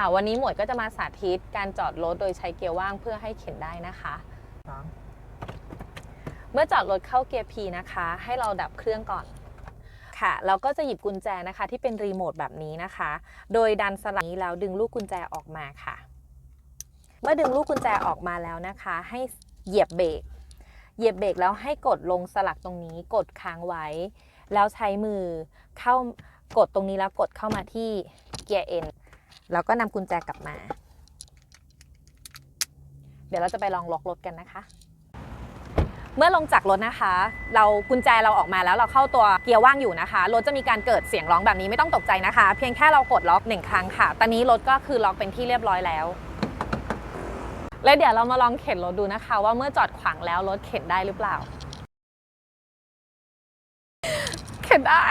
ค่ะ วันนี้หมวยก็จะมาสาธิตการจอดรถโดยใช้เกียร์ว่างเพื่อให้เข็นได้นะคะ สามเมื่อจอดรถเข้าเกียร์ P นะคะ ให้เราดับเครื่องก่อนค่ะ เราก็จะหยิบกุญแจนะคะ ที่เป็นรีโมทแบบนี้นะคะ โดยดันสลักนี้แล้วดึงลูกกุญแจออกมาค่ะ เมื่อดึงลูกกุญแจออกมาแล้วนะคะ ให้เหยียบเบรกเหยียบเบรกแล้วให้กดลงสลักตรงนี้ กดค้างไว้ แล้วใช้มือเข้ากดตรงนี้แล้วกดเข้ามาที่เกียร์ N แล้วก็นำกุญแจกลับมา เดี๋ยวเราจะไปลองล็อกรถกันนะคะ เมื่อลงจากรถนะคะ เรากุญแจเราออกมาแล้วเราเข้าตัวเกียร์ว่างอยู่นะคะรถจะมีการเกิดเสียงร้องแบบนี้ไม่ต้องตกใจนะคะ เพียงแค่เรากดล็อกหนึ่งครั้งค่ะ ตอนนี้รถก็คือล็อกเป็นที่เรียบร้อยแล้วแล้วเดี๋ยวเรามาลองเข็นรถดูนะคะ ว่าเมื่อจอดขวางแล้วรถเข็นได้หรือเปล่า เข็นได้